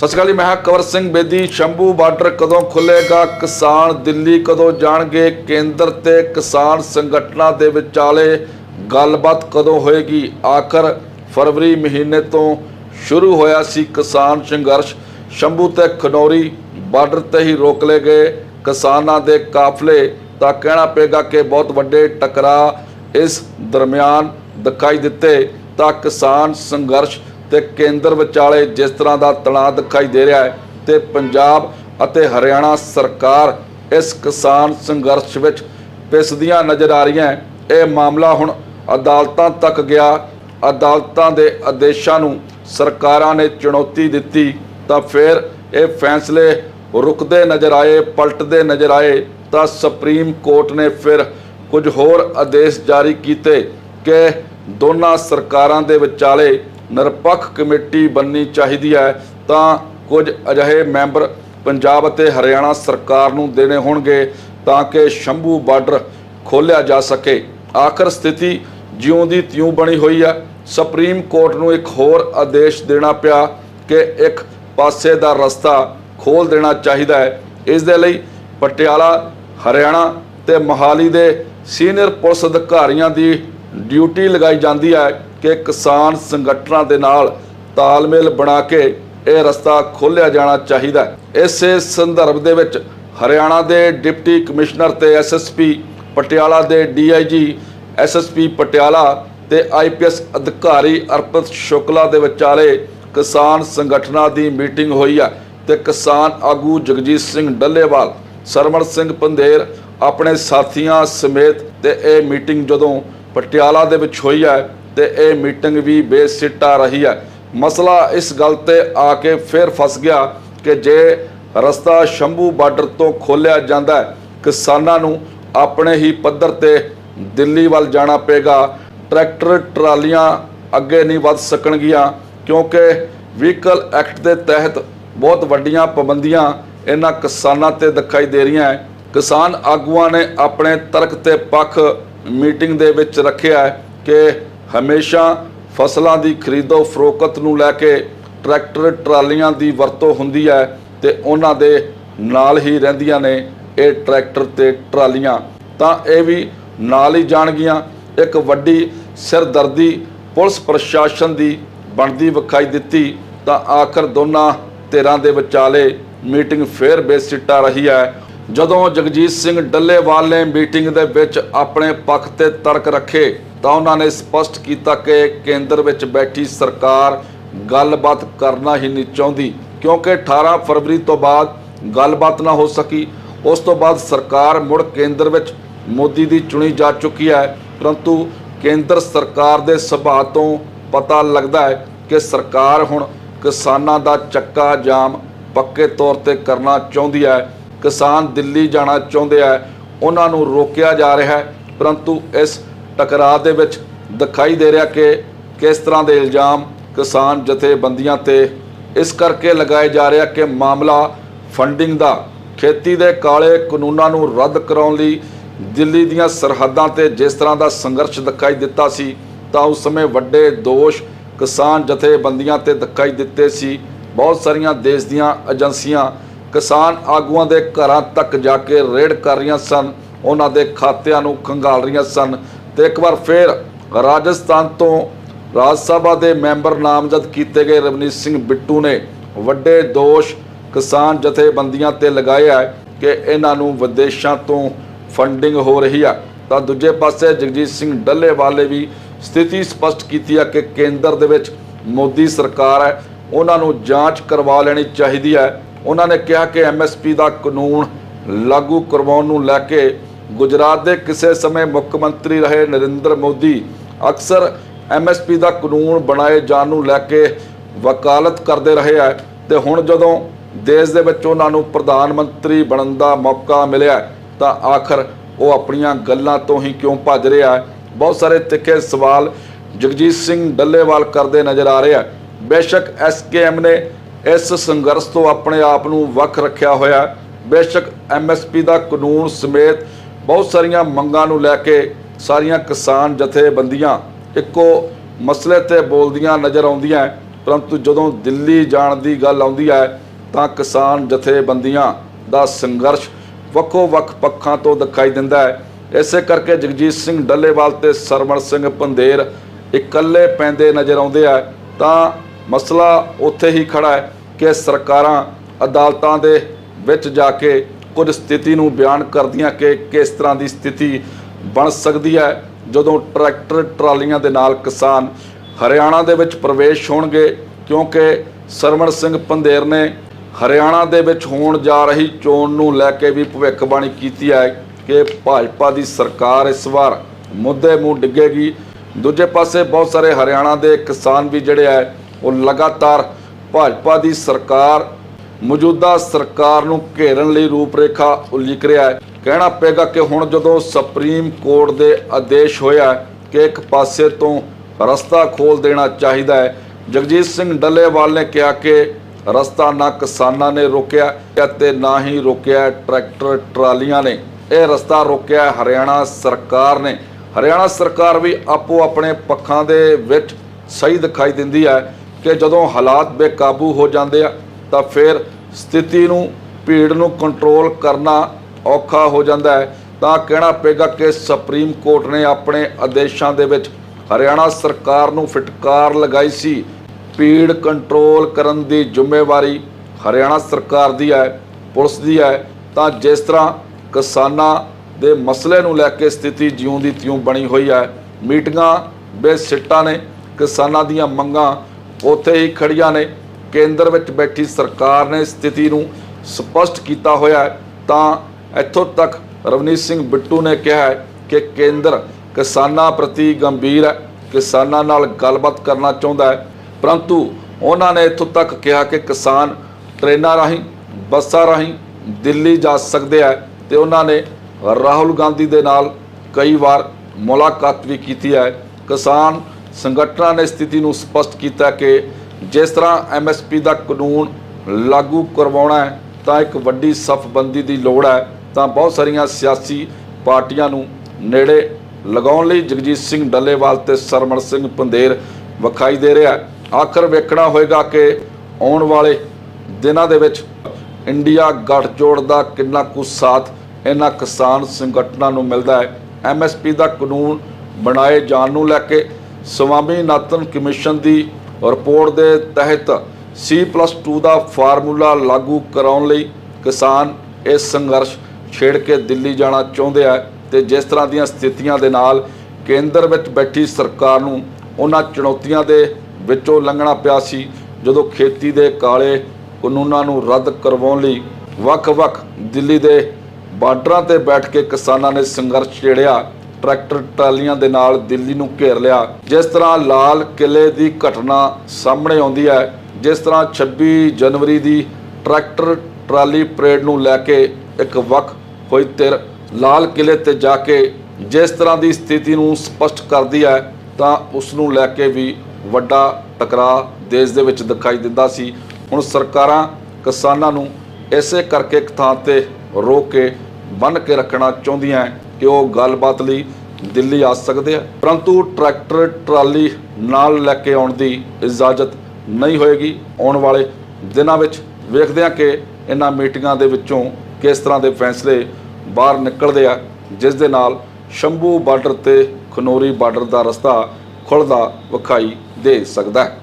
ਸਤਿ ਸ਼੍ਰੀ ਅਕਾਲ ਜੀ, ਮੈਂ ਹਾਂ ਕਵਰ ਸਿੰਘ ਬੇਦੀ। ਸ਼ੰਭੂ ਬਾਰਡਰ ਕਦੋਂ ਖੁੱਲੇਗਾ ਕਿਸਾਨ ਦਿੱਲੀ ਕਦੋਂ ਜਾਣਗੇ? ਕੇਂਦਰ ਤੇ ਕਿਸਾਨ ਸੰਗਠਨਾਂ ਦੇ ਵਿਚਾਲੇ ਗੱਲਬਾਤ ਕਦੋਂ ਹੋਏਗੀ? ਆਖਰ ਫਰਵਰੀ ਮਹੀਨੇ ਤੋਂ ਸ਼ੁਰੂ ਹੋਇਆ ਸੀ ਕਿਸਾਨ ਸੰਘਰਸ਼। ਸ਼ੰਭੂ ਤੇ ਖਨੌਰੀ ਬਾਰਡਰ ਤੇ ਹੀ ਰੋਕ ਲਏ ਗਏ ਕਿਸਾਨਾਂ ਦੇ ਕਾਫਲੇ। ਤਾਂ ਕਹਿਣਾ ਪਏਗਾ ਕਿ ਬਹੁਤ ਵੱਡੇ ਟਕਰਾਅ ਇਸ ਦਰਮਿਆਨ ਦਿਖਾਈ ਦਿੱਤੇ। ਤਾਂ ਕਿਸਾਨ ਸੰਘਰਸ਼ ਤੇ ਕੇਂਦਰ ਵਿਚਾਲੇ ਜਿਸ ਤਰ੍ਹਾਂ ਦਾ ਤਣਾਅ ਦਿਖਾਈ ਦੇ ਰਿਹਾ ਹੈ ਤੇ ਪੰਜਾਬ ਅਤੇ ਹਰਿਆਣਾ ਸਰਕਾਰ ਇਸ ਕਿਸਾਨ ਸੰਘਰਸ਼ ਵਿੱਚ ਪਿਸਦੀਆਂ ਨਜ਼ਰ ਆ ਰਹੀਆਂ ਇਹ ਮਾਮਲਾ ਹੁਣ ਅਦਾਲਤਾਂ ਤੱਕ ਗਿਆ। ਅਦਾਲਤਾਂ ਦੇ ਆਦੇਸ਼ਾਂ ਨੂੰ ਸਰਕਾਰਾਂ ਨੇ ਚੁਣੌਤੀ ਦਿੱਤੀ ਤਾਂ ਫਿਰ ਇਹ ਫੈਸਲੇ ਰੁਕਦੇ ਨਜ਼ਰ ਆਏ, ਪਲਟਦੇ ਨਜ਼ਰ ਆਏ ਤਾਂ ਸੁਪਰੀਮ ਕੋਰਟ ਨੇ ਫਿਰ ਕੁਝ ਹੋਰ ਆਦੇਸ਼ ਜਾਰੀ ਕੀਤੇ ਕਿ ਦੋਨਾਂ ਸਰਕਾਰਾਂ ਦੇ ਵਿਚਾਲੇ ਨਿਰਪੱਖ ਕਮੇਟੀ ਬਣਨੀ ਚਾਹੀਦੀ ਹੈ, ਤਾਂ ਕੁਝ ਅਜਿਹੇ ਮੈਂਬਰ ਪੰਜਾਬ ਅਤੇ ਹਰਿਆਣਾ ਸਰਕਾਰ ਨੂੰ ਦੇਣੇ ਹੋਣਗੇ ਤਾਂ ਕਿ ਸ਼ੰਭੂ ਬਾਰਡਰ ਖੋਲ੍ਹਿਆ ਜਾ ਸਕੇ। ਆਖਰ ਸਥਿਤੀ ਜਿਉਂ ਦੀ ਤਿਉਂ ਬਣੀ ਹੋਈ ਹੈ। ਸੁਪਰੀਮ ਕੋਰਟ ਨੂੰ ਇੱਕ ਹੋਰ ਆਦੇਸ਼ ਦੇਣਾ ਪਿਆ ਕਿ ਇੱਕ ਪਾਸੇ ਦਾ ਰਸਤਾ ਖੋਲ ਦੇਣਾ ਚਾਹੀਦਾ ਹੈ। ਇਸ ਦੇ ਲਈ ਪਟਿਆਲਾ, ਹਰਿਆਣਾ ਤੇ ਮੋਹਾਲੀ ਦੇ ਸੀਨੀਅਰ ਪੁਲਿਸ ਅਧਿਕਾਰੀਆਂ ਦੀ ਡਿਊਟੀ ਲਗਾਈ ਜਾਂਦੀ ਹੈ। ਕਿ ਕਿਸਾਨ ਸੰਗਠਨਾਂ ਦੇ ਨਾਲ ਤਾਲਮੇਲ ਬਣਾ ਕੇ ਇਹ ਰਸਤਾ ਖੋਲ੍ਹਿਆ ਜਾਣਾ ਚਾਹੀਦਾ ਹੈ। ਇਸੇ ਸੰਦਰਭ ਦੇ ਵਿੱਚ ਹਰਿਆਣਾ ਦੇ ਡਿਪਟੀ ਕਮਿਸ਼ਨਰ ਤੇ ਐਸਐਸਪੀ ਪਟਿਆਲਾ ਦੇ ਡੀਆਈਜੀ ਐਸਐਸਪੀ ਪਟਿਆਲਾ ਤੇ ਆਈਪੀਐਸ ਅਧਿਕਾਰੀ ਅਰਪਿਤ ਸ਼ੁਕਲਾ ਦੇ ਵਿਚਾਲੇ ਕਿਸਾਨ ਸੰਗਠਨਾਂ ਦੀ ਮੀਟਿੰਗ ਹੋਈ ਹੈ ਤੇ ਕਿਸਾਨ ਆਗੂ ਜਗਜੀਤ ਸਿੰਘ ਡੱਲੇਵਾਲ ਸਰਮਣ ਸਿੰਘ ਪੰਧੇਰ ਆਪਣੇ ਸਾਥੀਆਂ ਸਮੇਤ ਤੇ ਇਹ ਮੀਟਿੰਗ ਜਦੋਂ ਪਟਿਆਲਾ ਦੇ ਵਿੱਚ ਹੋਈ ਹੈ ਤੇ ਇਹ ਮੀਟਿੰਗ ਵੀ ਬੇਸਿੱਟਾ ਰਹੀ ਹੈ। ਮਸਲਾ ਇਸ ਗੱਲ ਤੇ ਆ ਕੇ ਫਿਰ ਫਸ ਗਿਆ ਕਿ ਜੇ ਰਸਤਾ ਸ਼ੰਭੂ ਬਾਰਡਰ ਤੋਂ ਖੋਲ੍ਹਿਆ ਜਾਂਦਾ ਕਿਸਾਨਾਂ ਨੂੰ ਆਪਣੇ ਹੀ ਪੱਧਰ ਤੇ ਦਿੱਲੀ ਵੱਲ ਜਾਣਾ ਪਏਗਾ। ਟਰੈਕਟਰ, ਟਰਾਲੀਆਂ ਅੱਗੇ ਨਹੀਂ ਵੱਧ ਸਕਣਗੀਆਂ ਕਿਉਂਕਿ ਵਹੀਕਲ ਐਕਟ ਦੇ ਤਹਿਤ ਬਹੁਤ ਵੱਡੀਆਂ ਪਾਬੰਦੀਆਂ ਇਹਨਾਂ ਕਿਸਾਨਾਂ ਤੇ ਦਿਖਾਈ ਦੇ ਰਹੀਆਂ ਹੈ। ਕਿਸਾਨ ਆਗੂਆਂ ਨੇ ਆਪਣੇ ਤਰਕ ਤੇ ਪੱਖ ਮੀਟਿੰਗ ਦੇ ਵਿੱਚ ਰੱਖਿਆ ਕਿ ਹਮੇਸ਼ਾ ਫਸਲਾਂ ਦੀ ਖਰੀਦੋ ਫਰੋਖਤ ਨੂੰ ਲੈ ਕੇ ਟਰੈਕਟਰ ਟਰਾਲੀਆਂ ਦੀ ਵਰਤੋਂ ਹੁੰਦੀ ਹੈ ਤੇ ਉਹਨਾਂ ਦੇ ਨਾਲ ਹੀ ਰਹਿੰਦੀਆਂ ਨੇ ਇਹ ਟਰੈਕਟਰ ਤੇ ਟਰਾਲੀਆਂ। ਤਾਂ ਇਹ ਵੀ ਨਾਲ ਹੀ ਜਾਣਗੀਆਂ। ਇੱਕ ਵੱਡੀ ਸਿਰਦਰਦੀ ਪੁਲਿਸ ਪ੍ਰਸ਼ਾਸਨ ਦੀ ਬਣਦੀ ਵਿਖਾਈ ਦਿੱਤੀ। ਤਾਂ ਆਖਰ ਦੋਨਾਂ ਧਿਰਾਂ ਦੇ ਵਿਚਾਲੇ ਮੀਟਿੰਗ ਫੇਰ ਬੇਸਿੱਟਾ ਰਹੀ ਹੈ। ਜਦੋਂ ਜਗਜੀਤ ਸਿੰਘ ਡੱਲੇਵਾਲ ਨੇ ਮੀਟਿੰਗ ਦੇ ਵਿੱਚ ਆਪਣੇ ਪੱਖ ਤੇ ਤਰਕ ਰੱਖੇ ਤਾਂ ਉਹਨਾਂ ਨੇ ਸਪਸ਼ਟ ਕੀਤਾ ਕਿ ਕੇਂਦਰ ਵਿੱਚ ਬੈਠੀ ਸਰਕਾਰ ਗੱਲਬਾਤ ਕਰਨਾ ਹੀ ਨਹੀਂ ਚਾਹੁੰਦੀ, ਕਿਉਂਕਿ 18 ਫਰਵਰੀ ਤੋਂ ਬਾਅਦ ਗੱਲਬਾਤ ਨਾ ਹੋ ਸਕੀ। ਉਸ ਤੋਂ ਬਾਅਦ ਸਰਕਾਰ ਮੁੜ ਕੇਂਦਰ ਵਿੱਚ ਮੋਦੀ ਦੀ ਚੁਣੀ ਜਾ ਚੁੱਕੀ ਹੈ। ਪਰੰਤੂ ਕੇਂਦਰ ਸਰਕਾਰ ਦੇ ਸੁਭਾਅ ਤੋਂ ਪਤਾ ਲੱਗਦਾ ਹੈ ਕਿ ਸਰਕਾਰ ਹੁਣ ਕਿਸਾਨਾਂ ਦਾ ਚੱਕਾ ਜਾਮ ਪੱਕੇ ਤੌਰ ਤੇ ਕਰਨਾ ਚਾਹੁੰਦੀ ਹੈ। ਕਿਸਾਨ ਦਿੱਲੀ ਜਾਣਾ ਚਾਹੁੰਦੇ ਆ ਉਹਨਾਂ ਨੂੰ ਰੋਕਿਆ ਜਾ ਰਿਹਾ ਹੈ। ਪਰੰਤੂ ਇਸ ਟਕਰਾਅ ਦੇ ਵਿੱਚ ਦਿਖਾਈ ਦੇ ਰਿਹਾ ਕਿ ਕਿਸ ਤਰ੍ਹਾਂ ਦੇ ਇਲਜ਼ਾਮ ਕਿਸਾਨ ਜਥੇਬੰਦੀਆਂ ਤੇ ਇਸ ਕਰਕੇ ਲਗਾਏ ਜਾ ਰਿਹਾ ਕਿ ਮਾਮਲਾ ਫੰਡਿੰਗ ਦਾ, ਖੇਤੀ ਦੇ ਕਾਲੇ ਕਾਨੂੰਨਾਂ ਨੂੰ ਰੱਦ ਕਰਾਉਣ ਲਈ ਦਿੱਲੀ ਦੀਆਂ ਸਰਹੱਦਾਂ ਤੇ ਜਿਸ ਤਰ੍ਹਾਂ ਦਾ ਸੰਘਰਸ਼ ਦਿਖਾਈ ਦਿੱਤਾ ਸੀ, ਤਾਂ ਉਸ ਸਮੇਂ ਵੱਡੇ ਦੋਸ਼ ਕਿਸਾਨ ਜਥੇਬੰਦੀਆਂ ਤੇ ਦਿਖਾਈ ਦਿੱਤੇ ਸੀ। ਬਹੁਤ ਸਾਰੀਆਂ ਦੇਸ਼ ਦੀਆਂ ਏਜੰਸੀਆਂ ਕਿਸਾਨ ਆਗੂਆਂ ਦੇ ਘਰਾਂ ਤੱਕ ਜਾ ਕੇ ਰੇਡ ਕਰ ਰਹੀਆਂ ਸਨ, ਉਹਨਾਂ ਦੇ ਖਾਤਿਆਂ ਨੂੰ ਖੰਗਾਲ ਰਹੀਆਂ ਸਨ। ਤੇ ਇੱਕ ਵਾਰ ਫਿਰ ਰਾਜਸਥਾਨ ਤੋਂ ਰਾਜ ਸਭਾ ਦੇ ਮੈਂਬਰ ਨਾਮਜ਼ਦ ਕੀਤੇ ਗਏ ਰਵਨੀਤ ਸਿੰਘ ਬਿੱਟੂ ਨੇ ਵੱਡੇ ਦੋਸ਼ ਕਿਸਾਨ ਜਥੇਬੰਦੀਆਂ ਤੇ ਲਗਾਏ ਹੈ ਕਿ ਇਹਨਾਂ ਨੂੰ ਵਿਦੇਸ਼ਾਂ ਤੋਂ ਫੰਡਿੰਗ ਹੋ ਰਹੀ ਆ। ਤਾਂ ਦੂਜੇ ਪਾਸੇ ਜਗਜੀਤ ਸਿੰਘ ਡੱਲੇਵਾਲ ਨੇ ਵੀ ਸਥਿਤੀ ਸਪਸ਼ਟ ਕੀਤੀ ਹੈ ਕਿ ਕੇਂਦਰ ਦੇ ਵਿੱਚ ਮੋਦੀ ਸਰਕਾਰ ਹੈ, ਉਹਨਾਂ ਨੂੰ ਜਾਂਚ ਕਰਵਾ ਲੈਣੀ ਚਾਹੀਦੀ ਹੈ। ਉਹਨਾਂ ਨੇ ਕਿਹਾ ਕਿ ਐਮਐਸਪੀ ਦਾ ਕਾਨੂੰਨ ਲਾਗੂ ਕਰਵਾਉਣ ਨੂੰ ਲੈ ਕੇ ਗੁਜਰਾਤ ਦੇ ਕਿਸੇ ਸਮੇਂ ਮੁੱਖ ਮੰਤਰੀ ਰਹੇ ਨਰਿੰਦਰ ਮੋਦੀ ਅਕਸਰ ਐਮਐਸਪੀ ਦਾ ਕਾਨੂੰਨ ਬਣਾਏ ਜਾਣ ਨੂੰ ਲੈ ਕੇ ਵਕਾਲਤ ਕਰਦੇ ਰਹੇ ਹੈ ਤੇ ਹੁਣ ਜਦੋਂ ਦੇਸ਼ ਦੇ ਵਿੱਚ ਉਹਨਾਂ ਨੂੰ ਪ੍ਰਧਾਨ ਮੰਤਰੀ ਬਣਨ ਦਾ ਮੌਕਾ ਮਿਲਿਆ ਤਾਂ ਆਖਰ ਉਹ ਆਪਣੀਆਂ ਗੱਲਾਂ ਤੋਂ ਹੀ ਕਿਉਂ ਭੱਜ ਰਿਹਾ ਹੈ ਬਹੁਤ ਸਾਰੇ ਤਿੱਖੇ ਸਵਾਲ ਜਗਜੀਤ ਸਿੰਘ ਡੱਲੇਵਾਲ ਕਰਦੇ ਨਜ਼ਰ ਆ ਰਹੇ ਆ ਬੇਸ਼ੱਕ ਐਸਕੇਐਮ ਨੇ ਇਸ ਸੰਘਰਸ਼ ਤੋਂ ਆਪਣੇ ਆਪ ਨੂੰ ਵੱਖ ਰੱਖਿਆ ਹੋਇਆ ਹੈ। ਬੇਸ਼ੱਕ ਐਮਐਸਪੀ ਦਾ ਕਾਨੂੰਨ ਸਮੇਤ ਬਹੁਤ ਸਾਰੀਆਂ ਮੰਗਾਂ ਨੂੰ ਲੈ ਕੇ ਸਾਰੀਆਂ ਕਿਸਾਨ ਜਥੇਬੰਦੀਆਂ ਇੱਕੋ ਮਸਲੇ ਤੇ ਬੋਲਦੀਆਂ ਨਜ਼ਰ ਆਉਂਦੀਆਂ ਪਰੰਤੂ ਜਦੋਂ ਦਿੱਲੀ ਜਾਣ ਦੀ ਗੱਲ ਆਉਂਦੀ ਹੈ ਤਾਂ ਕਿਸਾਨ ਜਥੇਬੰਦੀਆਂ ਦਾ ਸੰਘਰਸ਼ ਵੱਖੋ ਵੱਖ ਪੱਖਾਂ ਤੋਂ ਦਿਖਾਈ ਦਿੰਦਾ ਹੈ। ਇਸੇ ਕਰਕੇ ਜਗਜੀਤ ਸਿੰਘ ਡੱਲੇਵਾਲ ਤੇ ਸਰਵਣ ਸਿੰਘ ਪੰਧੇਰ ਇਕੱਲੇ ਪੈਂਦੇ ਨਜ਼ਰ ਆਉਂਦੇ ਆ ਤਾਂ ਮਸਲਾ ਉੱਥੇ ਹੀ ਖੜਾ ਹੈ ਕਿ ਸਰਕਾਰਾਂ ਅਦਾਲਤਾਂ ਦੇ ਵਿੱਚ ਜਾ ਕੇ ਕੁਝ ਸਥਿਤੀ ਨੂੰ ਬਿਆਨ ਕਰਦੀਆਂ ਕਿ ਕਿਸ ਤਰ੍ਹਾਂ ਦੀ ਸਥਿਤੀ ਬਣ ਸਕਦੀ ਹੈ। ਜਦੋਂ ਟਰੈਕਟਰ ਟਰਾਲੀਆਂ ਦੇ ਨਾਲ ਕਿਸਾਨ ਹਰਿਆਣਾ ਦੇ ਵਿੱਚ ਪ੍ਰਵੇਸ਼ ਹੋਣਗੇ, ਕਿਉਂਕਿ ਸਰਵਣ ਸਿੰਘ ਪੰਧੇਰ ਨੇ ਹਰਿਆਣਾ ਦੇ ਵਿੱਚ ਹੋਣ ਜਾ ਰਹੀ ਚੋਣ ਨੂੰ ਲੈ ਕੇ ਵੀ ਭਵਿੱਖਬਾਣੀ ਕੀਤੀ ਹੈ ਕਿ ਭਾਜਪਾ ਦੀ ਸਰਕਾਰ ਇਸ ਵਾਰ ਮੁੱਦੇ ਮੂੰਹ ਡਿੱਗੇਗੀ। ਦੂਜੇ ਪਾਸੇ ਬਹੁਤ ਸਾਰੇ ਹਰਿਆਣਾ ਦੇ ਕਿਸਾਨ ਵੀ ਜਿਹੜੇ ਹੈ, ਉਹ ਲਗਾਤਾਰ ਭਾਜਪਾ ਦੀ ਸਰਕਾਰ ਮੌਜੂਦਾ ਸਰਕਾਰ ਨੂੰ ਘੇਰਨ ਲਈ ਰੂਪਰੇਖਾ ਉਲੀਕ ਰਿਹਾ ਹੈ। ਕਹਿਣਾ ਪਏਗਾ ਕਿ ਹੁਣ ਜਦੋਂ ਸੁਪਰੀਮ ਕੋਰਟ ਦੇ ਆਦੇਸ਼ ਹੋਇਆ ਕਿ ਇੱਕ ਪਾਸੇ ਤੋਂ ਰਸਤਾ ਖੋਲ ਦੇਣਾ ਚਾਹੀਦਾ ਹੈ, ਜਗਜੀਤ ਸਿੰਘ ਡੱਲੇਵਾਲ ਨੇ ਕਿਹਾ ਕਿ ਰਸਤਾ ਨਾ ਕਿਸਾਨਾਂ ਨੇ ਰੋਕਿਆ ਅਤੇ ਨਾ ਹੀ ਰੋਕਿਆ ਟਰੈਕਟਰ ਟਰਾਲੀਆਂ ਨੇ। ਇਹ ਰਸਤਾ ਰੋਕਿਆ ਹਰਿਆਣਾ ਸਰਕਾਰ ਨੇ। ਹਰਿਆਣਾ ਸਰਕਾਰ ਵੀ ਆਪੋ ਆਪਣੇ ਪੱਖਾਂ ਦੇ ਵਿੱਚ ਸਹੀ ਦਿਖਾਈ ਦਿੰਦੀ ਹੈ ਕਿ ਜਦੋਂ ਹਾਲਾਤ ਬੇਕਾਬੂ ਹੋ ਜਾਂਦੇ ਆ ਤਾਂ ਫਿਰ ਸਥਿਤੀ ਨੂੰ, ਭੀੜ ਨੂੰ ਕੰਟਰੋਲ ਕਰਨਾ ਔਖਾ ਹੋ ਜਾਂਦਾ ਹੈ। ਤਾਂ ਕਹਿਣਾ ਪਏਗਾ ਕਿ ਸੁਪਰੀਮ ਕੋਰਟ ਨੇ ਆਪਣੇ ਆਦੇਸ਼ਾਂ ਦੇ ਵਿੱਚ ਹਰਿਆਣਾ ਸਰਕਾਰ ਨੂੰ ਫਟਕਾਰ ਲਗਾਈ ਸੀ। ਭੀੜ ਕੰਟਰੋਲ ਕਰਨ ਦੀ ਜ਼ਿੰਮੇਵਾਰੀ ਹਰਿਆਣਾ ਸਰਕਾਰ ਦੀ ਹੈ, ਪੁਲਿਸ ਦੀ ਹੈ। ਤਾਂ ਜਿਸ ਤਰ੍ਹਾਂ ਕਿਸਾਨਾਂ ਦੇ ਮਸਲੇ ਨੂੰ ਲੈ ਕੇ ਸਥਿਤੀ ਜਿਉਂ ਦੀ ਤਿਉਂ ਬਣੀ ਹੋਈ ਹੈ, ਮੀਟਿੰਗਾਂ ਬੇਸਿੱਟਾਂ ਨੇ ਕਿਸਾਨਾਂ ਦੀਆਂ ਮੰਗਾਂ ਉੱਥੇ ਹੀ ਖੜੀਆਂ ਨੇ। ਕੇਂਦਰ ਵਿੱਚ ਬੈਠੀ ਸਰਕਾਰ ਨੇ ਸਥਿਤੀ ਨੂੰ ਸਪਸ਼ਟ ਕੀਤਾ ਹੋਇਆ ਤਾਂ ਇੱਥੋਂ ਤੱਕ ਰਵਨੀਤ ਸਿੰਘ ਬਿੱਟੂ ਨੇ ਕਿਹਾ ਹੈ ਕਿ ਕੇਂਦਰ ਕਿਸਾਨਾਂ ਪ੍ਰਤੀ ਗੰਭੀਰ ਹੈ, ਕਿਸਾਨਾਂ ਨਾਲ ਗੱਲਬਾਤ ਕਰਨਾ ਚਾਹੁੰਦਾ ਹੈ, ਪਰੰਤੂ ਉਹਨਾਂ ਨੇ ਇੱਥੋਂ ਤੱਕ ਕਿਹਾ ਕਿ ਕਿਸਾਨ ਟ੍ਰੇਨਾਂ ਰਾਹੀਂ, ਬੱਸਾਂ ਰਾਹੀਂ ਦਿੱਲੀ ਜਾ ਸਕਦੇ ਆ ਤੇ ਉਹਨਾਂ ਨੇ ਰਾਹੁਲ ਗਾਂਧੀ ਦੇ ਨਾਲ ਕਈ ਵਾਰ ਮੁਲਾਕਾਤ ਵੀ ਕੀਤੀ ਹੈ। ਕਿਸਾਨ ਸੰਗਠਨਾਂ ਨੇ ਸਥਿਤੀ ਨੂੰ ਸਪਸ਼ਟ ਕੀਤਾ ਕਿ ਜਿਸ ਤਰ੍ਹਾਂ ਐਮਐਸਪੀ ਦਾ ਕਾਨੂੰਨ ਲਾਗੂ ਕਰਵਾਉਣਾ ਹੈ, ਤਾਂ ਇੱਕ ਵੱਡੀ ਸਫਬੰਦੀ ਦੀ ਲੋੜ ਹੈ, ਤਾਂ ਬਹੁਤ ਸਾਰੀਆਂ ਸਿਆਸੀ ਪਾਰਟੀਆਂ ਨੂੰ ਨੇੜੇ ਲਗਾਉਣ ਲਈ ਜਗਜੀਤ ਸਿੰਘ ਡੱਲੇਵਾਲ ਤੇ ਸਰਮਨ ਸਿੰਘ ਪੰਧੇਰ ਵਿਖਾਈ ਦੇ ਰਿਹਾ ਆਖਰ ਵੇਖਣਾ ਹੋਏਗਾ ਕਿ ਆਉਣ ਵਾਲੇ ਦਿਨਾਂ ਦੇ ਵਿੱਚ ਇੰਡੀਆ ਗੱਠਜੋੜ ਦਾ ਕਿੰਨਾ ਕੁ ਸਾਥ ਇਹਨਾਂ ਕਿਸਾਨ ਸੰਗਠਨਾਂ ਨੂੰ ਮਿਲਦਾ ਹੈ। ਐਮਐਸਪੀ ਦਾ ਕਾਨੂੰਨ ਬਣਾਏ ਜਾਣ ਨੂੰ ਲੈ ਕੇ ਸਵਾਮੀਨਾਥਨ ਕਮਿਸ਼ਨ ਦੀ ਰਿਪੋਰਟ ਦੇ ਤਹਿਤ C+2 ਦਾ ਫਾਰਮੂਲਾ ਲਾਗੂ ਕਰਾਉਣ ਲਈ ਕਿਸਾਨ ਇਹ ਸੰਘਰਸ਼ ਛੇੜ ਕੇ ਦਿੱਲੀ ਜਾਣਾ ਚਾਹੁੰਦੇ ਆ ਤੇ ਜਿਸ ਤਰ੍ਹਾਂ ਦੀਆਂ ਸਥਿਤੀਆਂ ਦੇ ਨਾਲ ਕੇਂਦਰ ਵਿੱਚ ਬੈਠੀ ਸਰਕਾਰ ਨੂੰ ਉਹਨਾਂ ਚੁਣੌਤੀਆਂ ਦੇ ਵਿੱਚੋਂ ਲੰਘਣਾ ਪਿਆ ਸੀ, ਜਦੋਂ ਖੇਤੀ ਦੇ ਕਾਲੇ ਕਾਨੂੰਨਾਂ ਨੂੰ ਰੱਦ ਕਰਵਾਉਣ ਲਈ ਵੱਖ-ਵੱਖ ਦਿੱਲੀ ਦੇ ਬਾਰਡਰਾਂ ਤੇ ਬੈਠ ਕੇ ਕਿਸਾਨਾਂ ਨੇ ਸੰਘਰਸ਼ ਛੇੜਿਆ। ਟਰੈਕਟਰ ਟਰਾਲੀਆਂ ਦੇ ਨਾਲ ਦਿੱਲੀ ਨੂੰ ਘੇਰ ਲਿਆ। ਜਿਸ ਤਰ੍ਹਾਂ ਲਾਲ ਕਿਲੇ ਦੀ ਘਟਨਾ ਸਾਹਮਣੇ ਆਉਂਦੀ ਹੈ, ਜਿਸ ਤਰ੍ਹਾਂ 26 ਜਨਵਰੀ ਦੀ ਟਰੈਕਟਰ ਟਰਾਲੀ ਪਰੇਡ ਨੂੰ ਲੈ ਕੇ ਇੱਕ ਵੱਖ ਹੋਈ ਧਿਰ ਲਾਲ ਕਿਲੇ ਤੇ ਜਾ ਕੇ ਜਿਸ ਤਰ੍ਹਾਂ ਦੀ ਸਥਿਤੀ ਨੂੰ ਸਪਸ਼ਟ ਕਰਦੀ ਹੈ, ਤਾਂ ਉਸ ਨੂੰ ਲੈ ਕੇ ਵੀ ਵੱਡਾ ਟਕਰਾਅ ਦੇਸ਼ ਦੇ ਵਿੱਚ ਦਿਖਾਈ ਦਿੰਦਾ ਸੀ। ਹੁਣ ਸਰਕਾਰਾਂ ਕਿਸਾਨਾਂ ਨੂੰ ਇਸੇ ਕਰਕੇ ਇੱਕ ਥਾਂ ਤੇ ਰੋਕ ਕੇ ਬੰਨ ਕੇ ਰੱਖਣਾ ਚਾਹੁੰਦੀਆਂ ਹੈ ਕਿ ਉਹ ਗੱਲਬਾਤ ਲਈ ਦਿੱਲੀ ਆ ਸਕਦੇ ਆ? ਪਰੰਤੂ ਟਰੈਕਟਰ, ਟਰਾਲੀ ਨਾਲ ਲੈ ਕੇ ਆਉਣ ਦੀ ਇਜਾਜ਼ਤ ਨਹੀਂ ਹੋਏਗੀ। ਆਉਣ ਵਾਲੇ ਦਿਨਾਂ ਵਿੱਚ ਵੇਖਦੇ ਹਾਂ ਕਿ ਇਹਨਾਂ ਮੀਟਿੰਗਾਂ ਦੇ ਵਿੱਚੋਂ ਕਿਸ ਤਰ੍ਹਾਂ ਦੇ ਫੈਸਲੇ ਬਾਹਰ ਨਿਕਲਦੇ ਆ, ਜਿਸ ਦੇ ਨਾਲ ਸ਼ੰਭੂ ਬਾਰਡਰ ਤੇ ਖਨੋਰੀ ਬਾਰਡਰ ਦਾ ਰਸਤਾ ਖੁੱਲਦਾ ਵਿਖਾਈ ਦੇ ਸਕਦਾ ਹੈ।